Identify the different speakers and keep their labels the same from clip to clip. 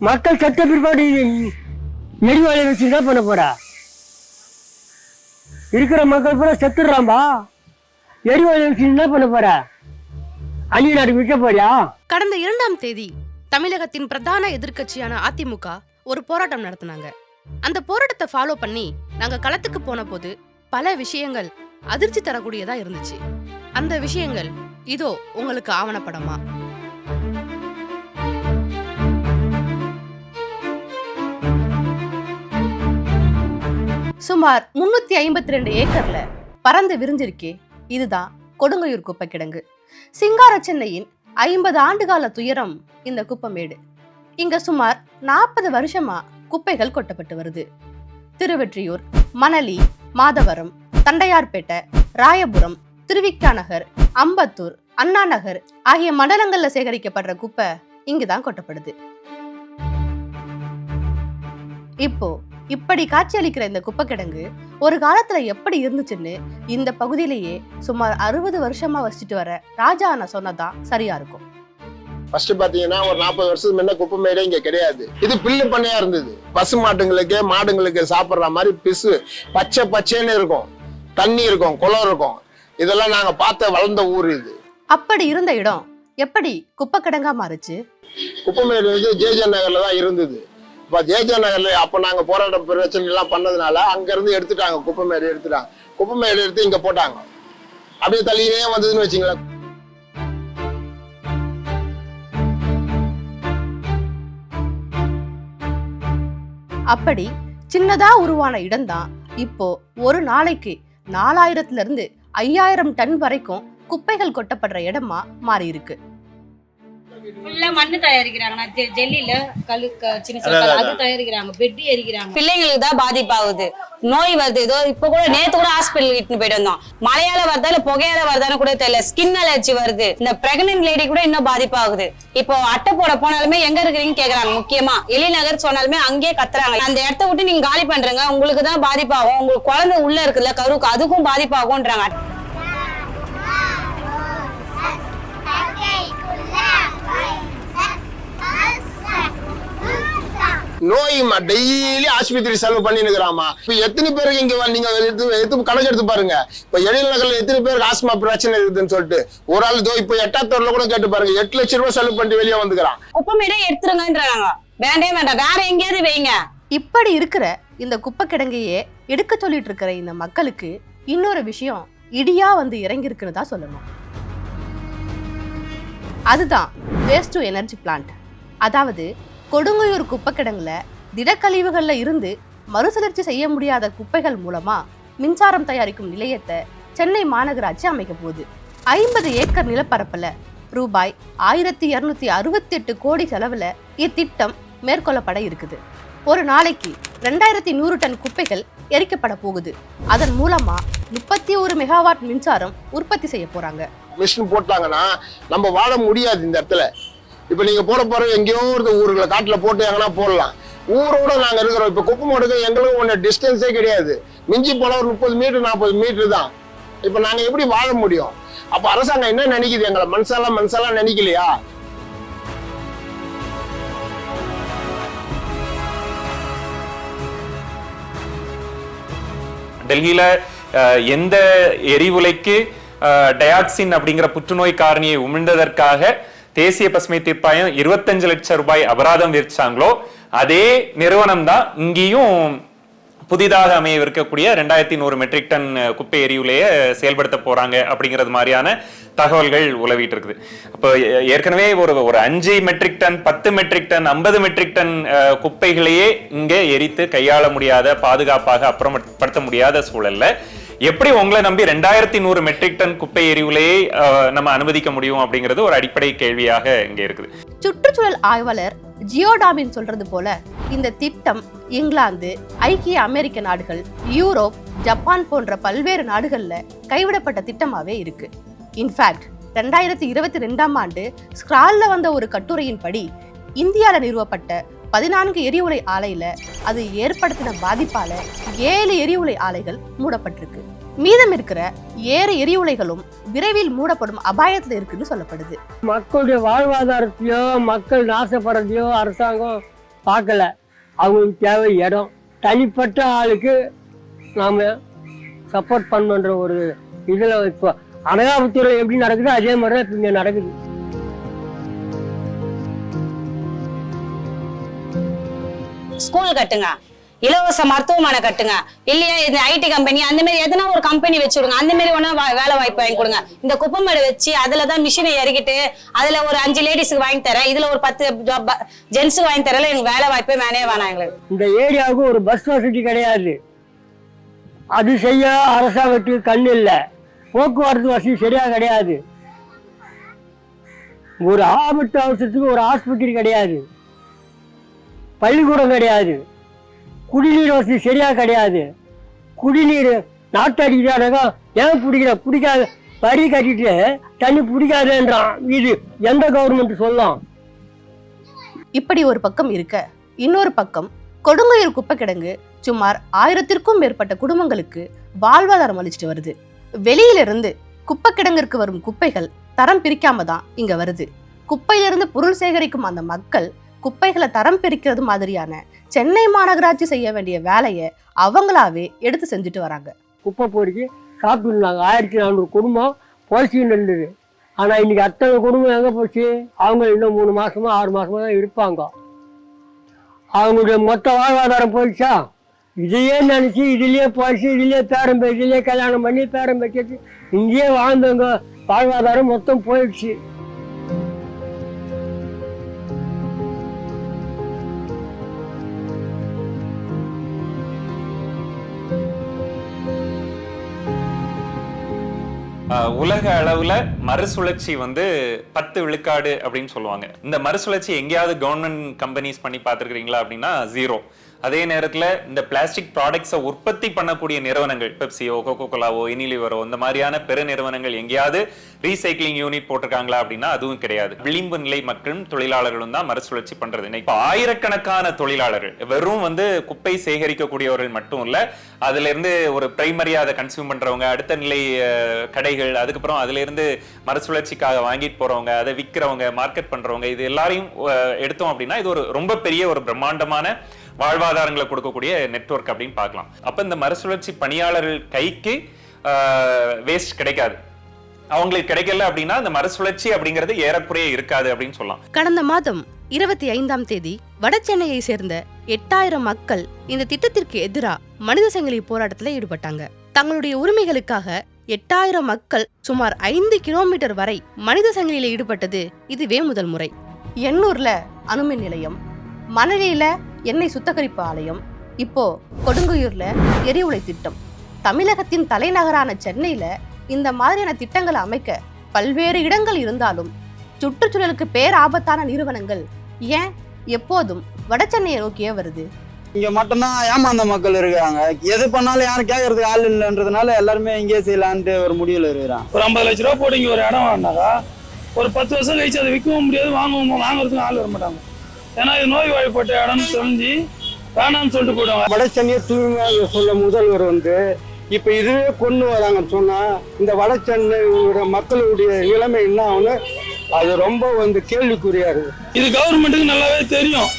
Speaker 1: மக்கள் செத்த பிற்பாடு எரிவாயு வச்சு என்ன பண்ண போறா? இருக்கிற மக்கள் பூரா செத்துடுறாம்பா. எரிவாயு வச்சு என்ன பண்ண போறா? அந்நிய நாடு விற்க போறியா?
Speaker 2: கடந்த இரண்டாம் தேதி தமிழகத்தின் பிரதான எதிர்க்கட்சியான அதிமுக ஒரு போராட்டம் நடத்தினாங்க. அந்த போராட்டத்தை ஃபாலோ பண்ணி நாங்க களத்துக்கு போன போது பல விஷயங்கள் அதிர்ச்சி தரக்கூடியதா இருந்துச்சு. அந்த விஷயங்கள் இதோ உங்களுக்கு ஆவணப்படமா? சுமார் முன்னூத்தி ஐம்பத்தி ரெண்டு ஏக்கர்ல பறந்து விரிஞ்சிருக்கே. இதுதான் கொடுங்கையூர் குப்பை கிடங்கு சிங்கார சென்னையின் ஐம்பது ஆண்டுகால துயரம் இந்த குப்பமேடு. இங்க சுமார் நாற்பது வருஷமா குப்பைகள் கொட்டப்பட்டு வருது. திருவெற்றியூர் மணலி மாதவரம் தண்டையார்பேட்டை ராயபுரம் திருவிக்கா நகர் அம்பத்தூர் அண்ணா நகர் ஆகிய மண்டலங்கள்ல சேகரிக்கப்படுற குப்பை இங்குதான் கொட்டப்படுது. இப்போ இப்படி காட்சியளிக்கிற இந்த குப்பை கிடங்கு ஒரு காலத்துல எப்படி இருந்துச்சுன்னு இந்த பகுதியிலேயே சுமார் அறுபது வருஷமா வசிச்சுட்டு வர ராஜா அண்ணா சொன்னதான் சரியா இருக்கும்?
Speaker 3: ஃபர்ஸ்ட் பாத்தீங்கன்னா ஒரு நாற்பது வருஷத்துக்கு முன்ன குப்பை மேடே இங்க கிடையாது. இது பில்லு பண்ணையா இருந்தது. பசு மாட்டுங்களுக்கு மாடுங்களுக்கு சாப்பிடுற மாதிரி பிசு பச்சை பச்சைன்னு இருக்கும். தண்ணி இருக்கும் குளம் இருக்கும். இதெல்லாம் நாங்க பார்த்த வளர்ந்த ஊர் இது.
Speaker 2: அப்படி இருந்த இடம் எப்படி குப்பை கிடங்கா மாறுச்சு
Speaker 3: குப்பமேடு வந்து ஜேஜே நகர்ல தான் இருந்தது. இப்போ ஜேஜே நகர்ல அப்போ நாங்க போராட்ட பிரச்சனை எல்லாம் பண்ணதுனால அங்க இருந்து எடுத்துட்டாங்க குப்பமேடு எடுத்துட்டாங்க. குப்பமேடு எடுத்து இங்க போட்டாங்க. அப்படியே தள்ளியே வந்ததுன்னு வச்சுங்களேன்.
Speaker 2: அப்படி சின்னதா உருவான இடம்தான் இப்போ ஒரு நாளைக்கு நாலாயிரத்துல இருந்து ஐயாயிரம் டன் வரைக்கும் குப்பைகள் கொட்டப்படுற இடமா மாறி இருக்கு
Speaker 4: ஃபுல்லா மண்ணு தயாரிக்கிறாங்க. ஜெல்லில கல்லு சின்ன சின்ன கல் அது தயாரிக்கிறாங்க பெட் எரிக்கிறாங்க.
Speaker 5: பிள்ளைங்களுக்கு தான் பாதிப்பாகுது. நோய் வருது. ஏதோ இப்ப கூட நேத்து கூட ஹாஸ்பிட்டல் இட்டுன்னு போயிட்டு வந்தோம். மழையால வருதா இல்ல புகையால வருதான்னு கூட தெரியல. ஸ்கின் அலர்ஜி வருது. இந்த பிரெக்னன்ட் லேடி கூட இன்னும் பாதிப்பாகுது. இப்போ அட்டை போட போனாலுமே எங்க இருக்கிறீங்கன்னு கேக்குறாங்க முக்கியமா. எலிநகர் சொன்னாலுமே அங்கேயே கத்துறாங்க. அந்த இடத்த விட்டு நீங்க காலி பண்றீங்க. உங்களுக்கு தான் பாதிப்பாகும். உங்களுக்கு குழந்தை உள்ள இருக்குல்ல கருவுக்கு அதுக்கும் பாதிப்பாகும்ன்றாங்க.
Speaker 3: நோய் டெய்லி ஆஸ்பத்திரி செலவு பண்ணிருக்கிறாமா இப்ப எத்தனை பேருக்கு இங்க வ- நீங்க எடுத்து எடுத்து கணக்கு எடுத்து பாருங்க. இப்ப எழில் நகர்ல எத்தனை பேருக்கு ஆஸ்மா பிரச்சனை இருக்குதுன்னு சொல்லிட்டு. ஒரு ஆள் இதோ இப்ப எட்டாத்தூர்ல கூட கேட்டு பாருங்க எட்டு லட்சம் ரூபாய் செலவு பண்ணிட்டு வெளியே வந்துக்கிறான்.
Speaker 5: குப்பமேடே எடுத்துருங்கன்றாங்க. வேண்டே வேண்டாம் வேற எங்கேயாவது வைங்க.
Speaker 2: இப்படி இருக்கிற இந்த குப்பை கிடங்கையே எடுக்க சொல்லிட்டு இருக்கிற இந்த மக்களுக்கு இன்னொரு விஷயம் இடியா வந்து இறங்கி இருக்குன்னு தான் சொல்லணும். அதுதான் வேஸ்ட் டு எனர்ஜி பிளான்ட் அதாவது கொடுங்கையூர் குப்பை கிடங்குல திடக்கழிவுகள்ல இருந்து மறுசுழற்சி செய்ய முடியாத குப்பைகள் மூலமா மின்சாரம் தயாரிக்கும் நிலையத்தை சென்னை மாநகராட்சி அமைக்க போகுது. ஐம்பது ஏக்கர் நிலப்பரப்புல ரூபாய் ஆயிரத்தி இரநூத்தி அறுபத்தி எட்டு கோடி செலவுல இத்திட்டம் மேற்கொள்ளப்பட இருக்குது. ஒரு நாளைக்கு ரெண்டாயிரத்தி நூறு டன் குப்பைகள் எரிக்கப்பட போகுது. அதன் மூலமா முப்பத்தி ஒரு மெகாவாட் மின்சாரம் உற்பத்தி செய்ய போறாங்க.
Speaker 3: மிஷின் போட்டாங்கன்னா நம்ம வாழ முடியாது இந்த இடத்துல. இப்ப நீங்க போட போற எங்கேயோ ஒரு ஊருக்குள்ள காட்டுல போட்டு எங்கன்னா போடலாம். ஊரோட நாங்க இருக்கிறோம். இப்ப குப்பை மோடுக்கு எங்களுக்கு ஒன்று டிஸ்டன்ஸே கிடையாது. மிஞ்சி போல ஒரு முப்பது மீட்டர் நாற்பது மீட்டர் தான். இப்ப நாங்க எப்படி வாழ முடியும்? அப்ப அரசாங்கம் என்ன நினைக்குது? எங்களை மனசெல்லாம் மனசாலாம் நினைக்கலையா?
Speaker 6: டெல்லியில எந்த எரிவுலைக்கு டயாக்சின் அப்படிங்கிற புற்றுநோய் காரணியை உமிழ்ந்ததற்காக தேசிய பசுமை தீர்ப்பாயம் இருபத்தஞ்சு லட்சம் ரூபாய் அபராதம் விதிச்சாங்களோ அதே நிறுவனம் தான் இங்கேயும் புதிதாக அமையவிருக்கக்கூடிய ரெண்டாயிரத்தி நூறு மெட்ரிக் டன் குப்பை எரிவுலேயே செயல்படுத்த போறாங்க அப்படிங்கிறது மாதிரியான தகவல்கள் உலவிட்டு இருக்குது அப்போ ஏ- ஏற்கனவே ஒரு ஒரு அஞ்சு மெட்ரிக் டன் பத்து மெட்ரிக் டன் ஐம்பது மெட்ரிக் டன் குப்பைகளையே இங்கே எரித்து கையாள முடியாத பாதுகாப்பாக அப்புறப்படுத்த முடியாத சூழல்ல எப்படி உங்களை நம்பி ரெண்டாயிரத்தி நூறு மெட்ரிக் டன் குப்பை எரிவுலையை நம்ம அனுமதிக்க முடியும் அப்படிங்கிறது ஒரு அடிப்படை கேள்வியாக இங்கே இருக்குது.
Speaker 2: சுற்றுச்சூழல் ஆய்வாளர் ஜியோடாமின் சொல்றது போல இந்த திட்டம் இங்கிலாந்து ஐக்கிய அமெரிக்க நாடுகள் யூரோப் ஜப்பான் போன்ற பல்வேறு நாடுகள்ல கைவிடப்பட்ட திட்டமாவே இருக்கு. இன்ஃபேக்ட் ரெண்டாயிரத்தி இருபத்தி ரெண்டாம் ஆண்டு ஸ்கிரால்ல வந்த ஒரு கட்டுரையின்படி இந்தியாவில் நிறுவப்பட்ட பதினான்கு எரிவுலை ஆலையில அது ஏற்படுத்தின பாதிப்பால ஏழு எரிவுலை ஆலைகள் மூடப்பட்டிருக்கு. மீதம் இருக்கிற ஏறு எரிவுலைகளும் விரைவில் மூடப்படும் அபாயத்துல இருக்குன்னு சொல்லப்படுது.
Speaker 1: மக்களுடைய வாழ்வாதாரத்தையோ மக்கள் நாசப்படுறதையோ அரசாங்கம் பார்க்கல. அவங்களுக்கு தேவை இடம். தனிப்பட்ட ஆளுக்கு நாம் சப்போர்ட் பண்ணுன்ற ஒரு இதில் இப்போ அனகாபுத்துறை எப்படி நடக்குதோ அதே மாதிரி தான் இங்கே நடக்குது.
Speaker 5: ஸ்கூல் கட்டுங்க. இலவச மருத்துவமனை கட்டுங்க. இல்லையா இந்த ஐடி கம்பெனி அந்த மாதிரி எதனா ஒரு கம்பெனி வச்சு விடுங்க அந்த மாதிரி ஒண்ணா வேலை வாய்ப்பு வாங்கி கொடுங்க. இந்த குப்பமேடு வச்சு அதுல தான் மிஷினை இறக்கிட்டு அதுல ஒரு அஞ்சு லேடிஸ்க்கு வாங்கி தரேன். இதுல ஒரு பத்து ஜென்ஸுக்கு வாங்கி தரல எனக்கு வேலை வாய்ப்பே வேணே வேணாம் எங்களுக்கு.
Speaker 1: இந்த ஏரியாவுக்கு ஒரு பஸ் வசதி கிடையாது. அது செய்ய அரசாங்கத்துக்கு கண் இல்லை. போக்குவரத்து வசதி சரியா கிடையாது. ஒரு ஆபத்து அவசரத்துக்கு ஒரு ஆஸ்பத்திரி கிடையாது. பள்ளிக்கூடம் கிடையாது. குடிநீர் வசதி சரியாக கிடையாது. குடிநீர் நாட்டு அடிக்கிறானாக்கா ஏன் பிடிக்கிற? பிடிக்காது வரி கட்டிட்டு தண்ணி பிடிக்காதுன்றான். இது எந்த கவர்மெண்ட் சொல்லலாம்?
Speaker 2: இப்படி ஒரு பக்கம் இருக்க இன்னொரு பக்கம் கொடுங்கையூர் குப்பை கிடங்கு சுமார் ஆயிரத்திற்கும் மேற்பட்ட குடும்பங்களுக்கு வாழ்வாதாரம் அளிச்சிட்டு வருது. வெளியிலிருந்து குப்பை கிடங்கிற்கு வரும் குப்பைகள் தரம் பிரிக்காம தான் இங்க வருது. குப்பையிலிருந்து பொருள் சேகரிக்கும் அந்த மக்கள் குப்பைகளை தரம் பிரிக்கிறது மாதிரியான சென்னை மாநகராட்சி செய்ய வேண்டிய வேலையை அவங்களாவே எடுத்து செஞ்சுட்டு வராங்க.
Speaker 1: குப்பை பொறுக்கி சாப்பிட்டுருந்தாங்க ஆயிரத்தி நானூறு குடும்பம் பொழைச்சிக்கிட்டு இருந்தது. ஆனால் இன்னைக்கு அத்தனை குடும்பம் எங்கே போச்சு? அவங்க இன்னும் மூணு மாசமா ஆறு மாசமா தான் இருப்பாங்க. அவங்களுடைய மொத்த வாழ்வாதாரம் போயிடுச்சா? இதையே நினச்சி இதுலேயே போயிடுச்சு இதுலேயே பேரம் இதுலேயே கல்யாணம் பண்ணி பேரம் பேச்சு இங்கேயே வாழ்ந்தவங்க வாழ்வாதாரம் மொத்தம் போயிடுச்சு.
Speaker 6: உலக அளவில் மறுசுழற்சி வந்து பத்து விழுக்காடு அப்படின்னு சொல்லுவாங்க. இந்த மறுசுழற்சி எங்கேயாவது கவர்மெண்ட் கம்பெனிஸ் பண்ணி பார்த்துருக்கீங்களா அப்படின்னா ஜீரோ அதே நேரத்தில் இந்த பிளாஸ்டிக் ப்ராடக்ட்ஸை உற்பத்தி பண்ணக்கூடிய நிறுவனங்கள் பெப்சியோ கோகோ கோலாவோ இனிலிவரோ இந்த மாதிரியான பெரு நிறுவனங்கள் எங்கேயாவது ரீசைக்ளிங் யூனிட் போட்டிருக்காங்களா அப்படின்னா அதுவும் கிடையாது. விளிம்பு நிலை மக்களும் தொழிலாளர்களும் தான் மறுசுழற்சி பண்றது. இப்போ ஆயிரக்கணக்கான தொழிலாளர்கள் வெறும் வந்து குப்பை சேகரிக்கக்கூடியவர்கள் மட்டும் இல்ல அதுல இருந்து ஒரு பிரைமரியா அதை கன்சியூம் பண்றவங்க அடுத்த நிலை கடைகள் அதுக்கப்புறம் அதுல இருந்து மறுசுழற்சிக்காக வாங்கிட்டு போறவங்க அதை விற்கிறவங்க மார்க்கெட் பண்றவங்க இது எல்லாரையும் எடுத்தோம் அப்படின்னா இது ஒரு ரொம்ப பெரிய ஒரு பிரம்மாண்டமான வாழ்வாதாரங்களை கொடுக்கக்கூடிய நெட்வொர்க் அப்படின்னு பார்க்கலாம். அப்ப இந்த மறுசுழற்சி பணியாளர்கள் கைக்கு வேஸ்ட் கிடைக்காது. அவங்களுக்கு கிடைக்கல அப்படின்னா அந்த மறுசுழற்சி அப்படிங்கிறது ஏறக்குறைய இருக்காது அப்படின்னு சொல்லலாம்.
Speaker 2: கடந்த மாதம் இருபத்தி ஐந்தாம் தேதி வடசென்னையை சேர்ந்த எட்டாயிரம் மக்கள் இந்த திட்டத்திற்கு எதிராக மனித சங்கிலி போராட்டத்தில் ஈடுபட்டாங்க. தங்களுடைய உரிமைகளுக்காக எட்டாயிரம் மக்கள் சுமார் ஐந்து கிலோமீட்டர் வரை மனித சங்கிலியில ஈடுபட்டது இதுவே முதல் முறை. எண்ணூர்ல அணுமின் நிலையம் மணலியில எண்ணெய் சுத்திகரிப்பு ஆலயம் இப்போ கொடுங்கையூர்ல எரிவுலை திட்டம். தமிழகத்தின் தலைநகரான சென்னையில இந்த மாதிரியான திட்டங்களை அமைக்க பல்வேறு இடங்கள் இருந்தாலும் சுற்றுச்சூழலுக்கு பேராபத்தான நிறுவனங்கள் ஏன் எப்போதும் வடசென்னையை நோக்கியே வருது?
Speaker 7: இங்க மட்டும்தான் ஏமாந்த மக்கள் இருக்காங்க. எது பண்ணாலும் யாரும் கேட்கறதுக்கு ஆள் இல்லைன்றதுனால எல்லாருமே இங்கே செய்யலான்ட்டு ஒரு முடிவுல இருக்கிறாங்க.
Speaker 8: ஒரு ஐம்பது லட்ச ரூபா போட்டு இங்கே ஒரு இடம் வாங்கினாக்கா ஒரு பத்து வருஷம் கழிச்சு அதை விற்கவும் முடியாது வாங்கவும் வாங்குறதுக்கும் ஆள் வர மாட்டாங்க. ஏன்னா இது நோய் வாய்ப்பட்ட இடம்னு தெரிஞ்சு வேணாம்னு சொல்லிட்டு போயிடுவாங்க.
Speaker 9: வட சென்னையை தூய்மை சொல்ல முதல்வர் வந்து இப்ப இதுவே கொண்டு வராங்கன்னு சொன்னா இந்த வட சென்னையோட மக்களுடைய நிலைமை என்ன ஆகும்னு அது ரொம்ப வந்து கேள்விக்குறியா இருக்கு.
Speaker 8: இது கவர்மெண்ட்டுக்கு நல்லாவே தெரியும்.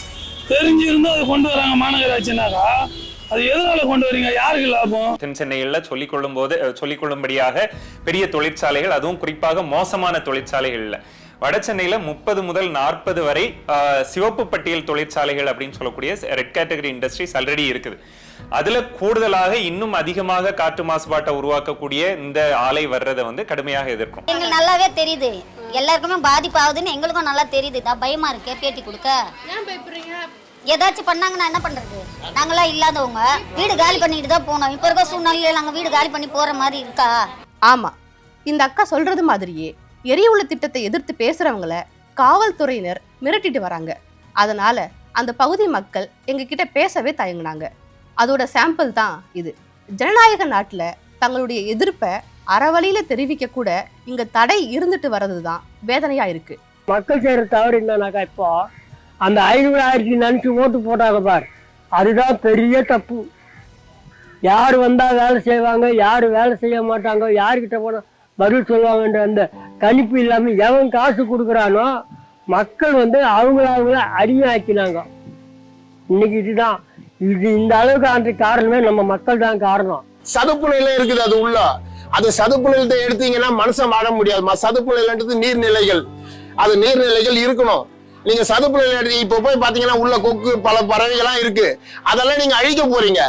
Speaker 8: தெரிஞ்சிருந்தும் அதை கொண்டு வராங்க மாநகராட்சினாக்கா. அது எதனால கொண்டு வரீங்க? யாருக்கு லாபம்?
Speaker 6: தென் சென்னையில் சொல்லிக் கொள்ளும் போது சொல்லிக் கொள்ளும்படியாக பெரிய தொழிற்சாலைகள் அதுவும் குறிப்பாக மோசமான தொழிற்சாலைகள் இல்ல வட சென்னையில முப்பது முதல் நாற்பது வரை சிவப்பு பட்டியல் தொழிற்சாலைகள் அப்படின்னு சொல்லக்கூடிய ரெட் கேட்டகரி இண்டஸ்ட்ரீஸ் ஆல்ரெடி இருக்குது. அதுல கூடுதலாக இன்னும் அதிகமாக காற்று மாசுபாட்டை உருவாக்கக்கூடிய இந்த ஆலை வர்றதை வந்து கடுமையாக எதிர்க்கும்.
Speaker 10: எங்களுக்கு நல்லாவே தெரியுது. எல்லாருக்குமே பாதிப்பு ஆகுதுன்னு எங்களுக்கும் நல்லா தெரியுது. தான் பயமா இருக்கு. பேட்டி கொடுக்க. ஏதாச்சும் பண்ணாங்கன்னா என்ன பண்றது? நாங்களாம் இல்லாதவங்க. வீடு காலி பண்ணிட்டு தான் போனோம். இப்ப இருக்க சூழ்நிலையில நாங்க வீடு காலி பண்ணி போற மாதிரி இருக்கா?
Speaker 2: ஆமா. இந்த அக்கா சொல்றது மாதிரியே எரியுள்ள திட்டத்தை எதிர்த்து பேசுறவங்கள காவல்துறையினர் மிரட்டிட்டு வராங்க. அதனால அந்த பகுதி மக்கள் எங்ககிட்ட பேசவே தயங்குனாங்க. அதோட சாம்பிள் தான் இது. ஜனநாயக நாட்டில் தங்களுடைய எதிர்ப்பை அறவழியில தெரிவிக்க கூட இங்க தடை இருந்துட்டு வர்றது தான் வேதனையா இருக்கு.
Speaker 1: மக்கள் செய்கிற தவறு என்னன்னாக்கா இப்போ அந்த ஐநூறு ஆயிரத்தி நினைச்சு ஓட்டு போட்டாங்க பார். அதுதான் பெரிய தப்பு. யார் வந்தால் வேலை செய்வாங்க யார் வேலை செய்ய மாட்டாங்க யார்கிட்ட போனால் பதில் சொல்லுவாங்கன்ற அந்த கணிப்பு இல்லாமல் எவன் காசு கொடுக்குறானோ மக்கள் வந்து அவங்கள அவங்கள அடிமையாக்கினாங்க. இன்னைக்கு இதுதான். இது இந்த அளவுக்கு ஆன காரணமே நம்ம மக்கள் தான் காரணம்.
Speaker 3: சதுப்பு நிலம் இருக்குது அது உள்ள. அது சதுப்பு நிலத்தை எடுத்தீங்கன்னா மனுஷன் வாழ முடியாது. ம- சதுப்பு நிலன்றது நீர்நிலைகள். அது நீர்நிலைகள் இருக்கணும். நீங்க சதுப்பு நிலம் எடுத்து இப்ப போய் பாத்தீங்கன்னா உள்ள கொக்கு பல பறவைகள்லாம் இருக்கு. அதெல்லாம் நீங்க அழிக்க போறீங்க.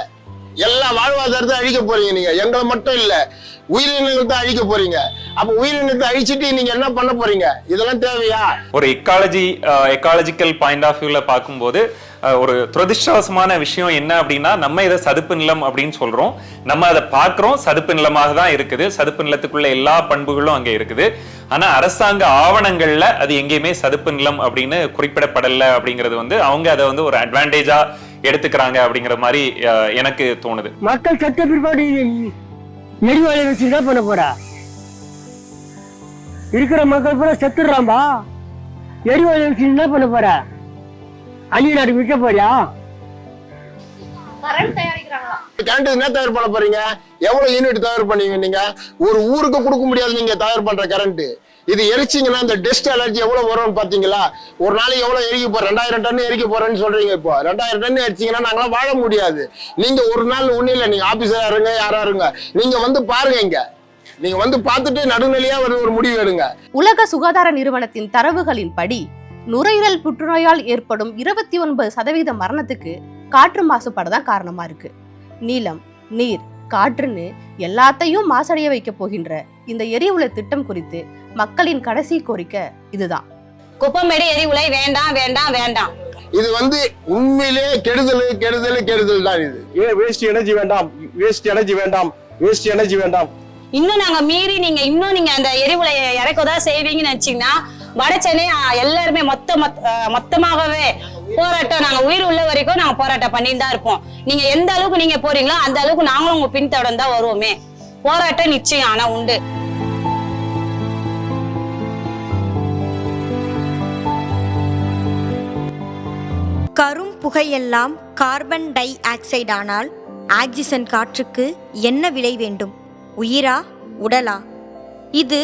Speaker 3: எல்லா வாழ்வாதாரத்தை அழிக்க போறீங்க நீங்க. எங்களை மட்டும் இல்ல உயிரினத்தை அழிக்க போறீங்க. அப்ப உயிரினத்தை அழிச்சிட்டு நீங்க என்ன பண்ண போறீங்க? இதெல்லாம் தேவையா?
Speaker 6: ஒரு எக்காலஜி எக்காலஜிக்கல் பாயிண்ட் ஆஃப் வியூல பார்க்கும்போது ஒரு துரதிருஷ்டவசமான விஷயம் என்ன அப்படின்னா நம்ம இதை சதுப்பு நிலம் அப்படின்னு சொல்றோம். நம்ம அதை பார்க்குறோம் சதுப்பு நிலமாக தான் இருக்குது. சதுப்பு நிலத்துக்குள்ள எல்லா பண்புகளும் அங்கே இருக்குது. ஆனா அரசாங்க ஆவணங்கள்ல அது எங்கேயுமே சதுப்பு நிலம் அப்படின்னு குறிப்பிடப்படலை அப்படிங்கிறது வந்து அவங்க அதை வந்து ஒரு அட்வான்டேஜா எடுத்துக்கிறாங்க அப்படிங்கிற மாதிரி எனக்கு தோணுது.
Speaker 1: மக்கள் சட்ட பிற்பாடு எரிவாயு வச்சு என்ன பண்ண போறா? இருக்கிற மக்கள் பூரா செத்துடுறாம்பா. எரிவாயு வச்சு என்ன பண்ண போற? அந்நிய நாடு விற்க போறியா?
Speaker 2: கரண்ட்
Speaker 3: என்ன தயார் பண்ண போறீங்க? எவ்வளவு யூனிட் தயார் பண்ணீங்க நீங்க? ஒரு ஊருக்கு கொடுக்க முடியாது நீங்க தயார் பண்ற கரண்ட். இது எரிச்சிங்கன்னா இந்த டெஸ்ட் அலர்ஜி எவ்வளவு வரும்னு பாத்தீங்களா? ஒரு நாளைக்கு எவ்வளவு எரிக்க போற? ரெண்டாயிரம் டன் எரிக்க போறேன்னு சொல்றீங்க இப்போ. ரெண்டாயிரம் டன் எரிச்சீங்கன்னா நாங்களாம் வாழ முடியாது. நீங்க ஒரு நாள் ஒண்ணு இல்லை. நீங்க ஆபீஸரா இருங்க யாரா இருங்க. நீங்க வந்து பாருங்க இங்க. நீங்க வந்து பார்த்துட்டு நடுநிலையா ஒரு ஒரு முடிவு எடுங்க.
Speaker 2: உலக சுகாதார நிறுவனத்தின் தரவுகளின் படி நுரையீரல் புற்றுநோயால் ஏற்படும் இருபத்தி ஒன்பது சதவீத மரணத்துக்கு காற்று மாசுபாடு தான் காரணமா இருக்கு. நீளம் நீர் காற்றுன்னு எல்லாத்தையும் மாசடைய வைக்க போகின்ற இந்த எரிவுலை திட்டம் குறித்து மக்களின் கடைசி கோரிக்கை இதுதான்.
Speaker 5: குப்பமேடு எரிவுலை வேண்டாம் வேண்டாம் வேண்டாம்.
Speaker 3: இது வந்து உண்மையிலே கெடுதல் கெடுதல் கெடுதல் தான் இது.
Speaker 9: ஏன் வேஸ்ட் எனர்ஜி வேண்டாம் வேஸ்ட் எனர்ஜி வேண்டாம் வேஸ்ட் எனர்ஜி வேண்டாம்.
Speaker 5: இன்னும் நாங்க மீறி நீங்க இன்னும் நீங்க அந்த எரிவுலையை இறக்கதா செய்வீங்கன்னு நினைச்சீங்கன்னா வட சென்னை எல்லாருமே மொத்த மொத்தமாகவே போராட்டம். நாங்க உயிர் உள்ள வரைக்கும் நாங்க போராட்டம் பண்ணிட்டு தான் இருப்போம். நீங்க எந்த அளவுக்கு நீங்க போறீங்களோ அந்த அளவுக்கு நாங்களும் உங்க பின்தொடர்ந்து தான் வருவோமே. போராட்டம் நிச்சயம் ஆனா உண்டு.
Speaker 11: கரும் புகையெல்லாம் கார்பன் டை ஆக்சைடு ஆனால் ஆக்சிஜன் காற்றுக்கு என்ன விலை வேண்டும்? உயிரா உடலா? இது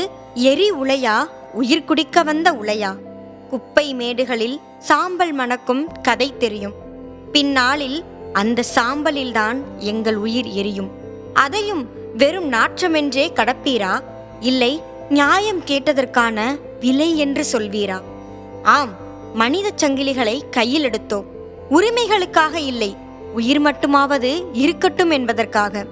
Speaker 11: எரி உலையா உயிர் குடிக்க வந்த உலையா? குப்பை மேடுகளில் சாம்பல் மணக்கும் கதை தெரியும். பின்னாளில் அந்த சாம்பலில்தான் எங்கள் உயிர் எரியும். அதையும் வெறும் நாற்றமென்றே கடப்பீரா? இல்லை நியாயம் கேட்டதற்கான விலை என்று சொல்வீரா? ஆம் மனித சங்கிலிகளை கையில் எடுத்தோம். உரிமைகளுக்காக இல்லை உயிர் மட்டுமாவது இருக்கட்டும் என்பதற்காக.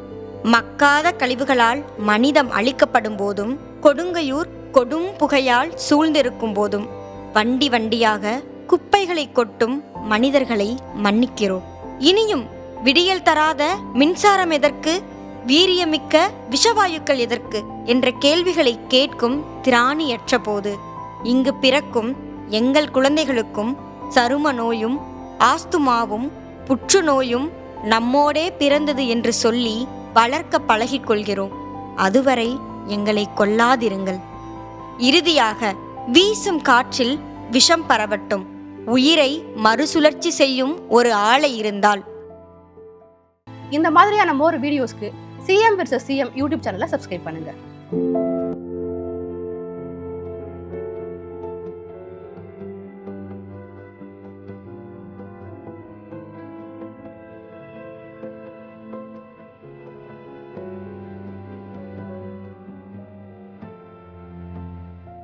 Speaker 11: மக்காத கழிவுகளால் மனிதம் அழிக்கப்படும் போதும் கொடுங்கையூர் கொடும் புகையால் சூழ்ந்திருக்கும் போதும். வண்டி வண்டியாக குப்பைகளை கொட்டும் மனிதர்களை மன்னிக்கிறோம். இனியும் விடியல் தராத மின்சாரம் எதற்கு? வீரியமிக்க விஷவாயுக்கள் எதற்கு? என்ற கேள்விகளை கேட்கும் திராணியற்ற போது இங்கு பிறக்கும் எங்கள் குழந்தைகளுக்கும் சரும நோயும் ஆஸ்துமாவும் புற்றுநோயும் நம்மோடே பிறந்தது என்று சொல்லி வளர்க்க பழகிக் கொள்கிறோம் அதுவரை எங்களை கொல்லாதிருங்கள் இறுதியாக வீசும் காற்றில் விஷம் பரவட்டும். உயிரை மறுசுழற்சி செய்யும் ஒரு ஆளை இருந்தால்.
Speaker 2: இந்த மாதிரியான மோர் வீடியோஸ்க்கு சிஎம் விர்சஸ் சிஎம் யூடியூப் சேனலை சப்ஸ்கிரைப் பண்ணுங்க.